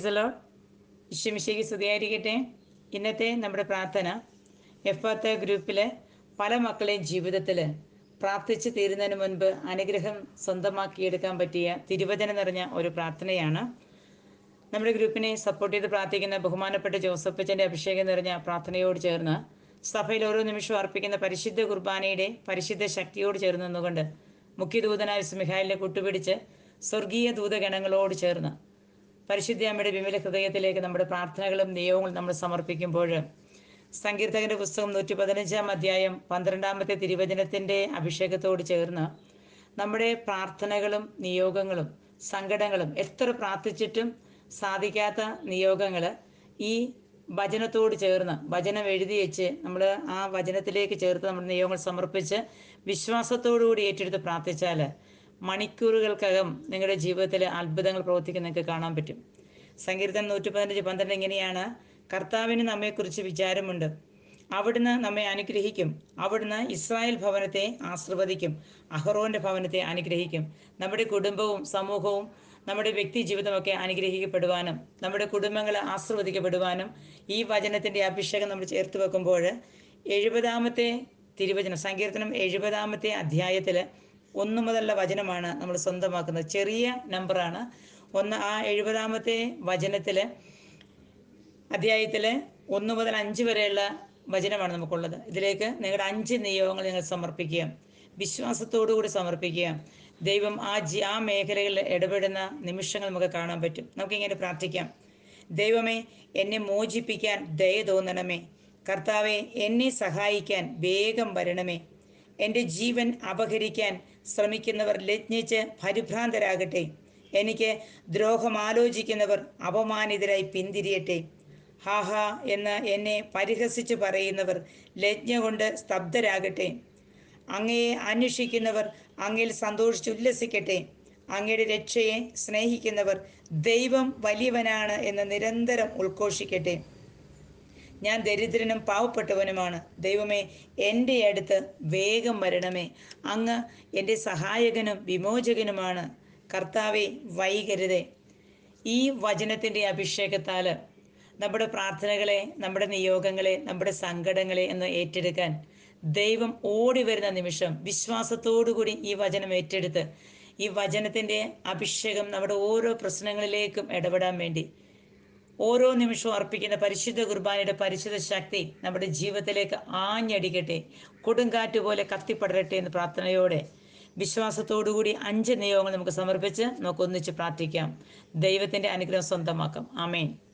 പ്രൈസലോ. ഇഷ്യമിശയ്ക്ക് സ്തുതിയായിരിക്കട്ടെ. ഇന്നത്തെ നമ്മുടെ പ്രാർത്ഥന എഫാത്ത ഗ്രൂപ്പിലെ പല മക്കളെയും ജീവിതത്തിൽ പ്രാർത്ഥിച്ച് തീരുന്നതിന് മുൻപ് അനുഗ്രഹം സ്വന്തമാക്കിയെടുക്കാൻ പറ്റിയ തിരുവചനം നിറഞ്ഞ ഒരു പ്രാർത്ഥനയാണ്. നമ്മുടെ ഗ്രൂപ്പിനെ സപ്പോർട്ട് ചെയ്ത് പ്രാർത്ഥിക്കുന്ന ബഹുമാനപ്പെട്ട ജോസഫച്ചന്റെ അഭിഷേകം നിറഞ്ഞ പ്രാർത്ഥനയോട് ചേർന്ന് സഭയിൽ ഓരോ നിമിഷവും അർപ്പിക്കുന്ന പരിശുദ്ധ കുർബാനയുടെ പരിശുദ്ധ ശക്തിയോട് ചേർന്ന് നിന്നുകൊണ്ട് മുഖ്യദൂതനായ സ്മിഹായിലെ കൂട്ടുപിടിച്ച് സ്വർഗീയ ദൂതഗണങ്ങളോട് ചേർന്ന് പരിശുദ്ധ അമ്മയുടെ വിമല ഹൃദയത്തിലേക്ക് നമ്മുടെ പ്രാർത്ഥനകളും നിയോഗങ്ങളും നമ്മൾ സമർപ്പിക്കുമ്പോൾ സങ്കീർത്തകന്റെ പുസ്തകം നൂറ്റി പതിനഞ്ചാം അധ്യായം പന്ത്രണ്ടാമത്തെ തിരുവചനത്തിന്റെ അഭിഷേകത്തോട് ചേർന്ന് നമ്മുടെ പ്രാർത്ഥനകളും നിയോഗങ്ങളും സങ്കടങ്ങളും എത്ര പ്രാർത്ഥിച്ചിട്ടും സാധിക്കാത്ത നിയോഗങ്ങൾ ഈ വചനത്തോട് ചേർന്ന് വചനം എഴുതി വെച്ച് നമ്മൾ ആ വചനത്തിലേക്ക് ചേർത്ത് നമ്മുടെ നിയോഗങ്ങൾ സമർപ്പിച്ച് വിശ്വാസത്തോടുകൂടി ഏറ്റെടുത്ത് പ്രാർത്ഥിച്ചാൽ മണിക്കൂറുകൾക്കകം നിങ്ങളുടെ ജീവിതത്തിൽ അത്ഭുതങ്ങൾ പ്രവർത്തിക്കുന്ന നിങ്ങൾക്ക് കാണാൻ പറ്റും. സങ്കീർത്തനം നൂറ്റി പതിനഞ്ച് പന്ത്രണ്ട് ഇങ്ങനെയാണ്. കർത്താവിന് നമ്മെക്കുറിച്ച് വിചാരമുണ്ട്. അവിടുന്ന് നമ്മെ അനുഗ്രഹിക്കും. അവിടുന്ന് ഇസ്രായേൽ ഭവനത്തെ ആശീർവദിക്കും. അഹ്റോന്റെ ഭവനത്തെ അനുഗ്രഹിക്കും. നമ്മുടെ കുടുംബവും സമൂഹവും നമ്മുടെ വ്യക്തി ജീവിതമൊക്കെ അനുഗ്രഹിക്കപ്പെടുവാനും നമ്മുടെ കുടുംബങ്ങൾ ആശീർവദിക്കപ്പെടുവാനും ഈ വചനത്തിന്റെ അഭിഷേകം നമ്മൾ ചേർത്ത് വെക്കുമ്പോൾ എഴുപതാമത്തെ തിരുവചനം സങ്കീർത്തനം എഴുപതാമത്തെ അധ്യായത്തിൽ ഒന്ന് മുതലുള്ള വചനമാണ് നമ്മൾ സ്വന്തമാക്കുന്നത്. ചെറിയ നമ്പറാണ്. ഒന്ന് ആ എഴുപതാമത്തെ വചനത്തിൽ അധ്യായത്തിൽ ഒന്ന് മുതൽ അഞ്ച് വരെയുള്ള വചനമാണ് നമുക്കുള്ളത്. ഇതിലേക്ക് നിങ്ങളുടെ അഞ്ച് നിയോഗങ്ങൾ നിങ്ങൾ സമർപ്പിക്കുക. വിശ്വാസത്തോടുകൂടി സമർപ്പിക്കുക. ദൈവം ആ ജി ആ മേഖലകളിൽ ഇടപെടുന്ന നിമിഷങ്ങൾ നമുക്ക് കാണാൻ പറ്റും. നമുക്കിങ്ങനെ പ്രാർത്ഥിക്കാം. ദൈവമേ എന്നെ മോചിപ്പിക്കാൻ ദയ തോന്നണമേ. കർത്താവെ എന്നെ സഹായിക്കാൻ വേഗം വരണമേ. എന്റെ ജീവൻ അപഹരിക്കാൻ ശ്രമിക്കുന്നവർ ലജ്ഞിച്ച് പരിഭ്രാന്തരാകട്ടെ. എനിക്ക് ദ്രോഹം ആലോചിക്കുന്നവർ അപമാനിതരായി പിന്തിരിയട്ടെ. ഹാഹാ എന്ന് എന്നെ പരിഹസിച്ച് പറയുന്നവർ ലജ്ഞ കൊണ്ട് സ്തബ്ധരാകട്ടെ. അങ്ങയെ അന്വേഷിക്കുന്നവർ അങ്ങയിൽ സന്തോഷിച്ചുല്ലസിക്കട്ടെ അങ്ങയുടെ രക്ഷയെ സ്നേഹിക്കുന്നവർ ദൈവം വലിയവനാണ് എന്ന് നിരന്തരം ഉദ്ഘോഷിക്കട്ടെ ഞാൻ ദരിദ്രനും പാവപ്പെട്ടവനുമാണ്. ദൈവമേ എന്റെ അടുത്ത് വേഗം വരണമേ. അങ്ങ് എന്റെ സഹായകനും വിമോചകനുമാണ്. കർത്താവെ വൈകരുതേ. ഈ വചനത്തിന്റെ അഭിഷേകത്താൽ നമ്മുടെ പ്രാർത്ഥനകളെ നമ്മുടെ നിയോഗങ്ങളെ നമ്മുടെ സങ്കടങ്ങളെ എന്ന് ഏറ്റെടുക്കാൻ ദൈവം ഓടി വരുന്ന നിമിഷം വിശ്വാസത്തോടുകൂടി ഈ വചനം ഏറ്റെടുത്ത് ഈ വചനത്തിന്റെ അഭിഷേകം നമ്മുടെ ഓരോ പ്രശ്നങ്ങളിലേക്കും ഇടപെടാൻ വേണ്ടി ഓരോ നിമിഷവും അർപ്പിക്കുന്ന പരിശുദ്ധ കുർബാനയുടെ പരിശുദ്ധ ശക്തി നമ്മുടെ ജീവിതത്തിലേക്ക് ആഞ്ഞടിക്കട്ടെ. കൊടുങ്കാറ്റ് പോലെ കത്തിപ്പടരട്ടെ എന്ന് പ്രാർത്ഥനയോടെ വിശ്വാസത്തോടുകൂടി അഞ്ച് നിയോഗങ്ങൾ നമുക്ക് സമർപ്പിച്ച് നമുക്ക് ഒന്നിച്ച് പ്രാർത്ഥിക്കാം. ദൈവത്തിന്റെ അനുഗ്രഹം സ്വന്തമാക്കാം. ആമേൻ.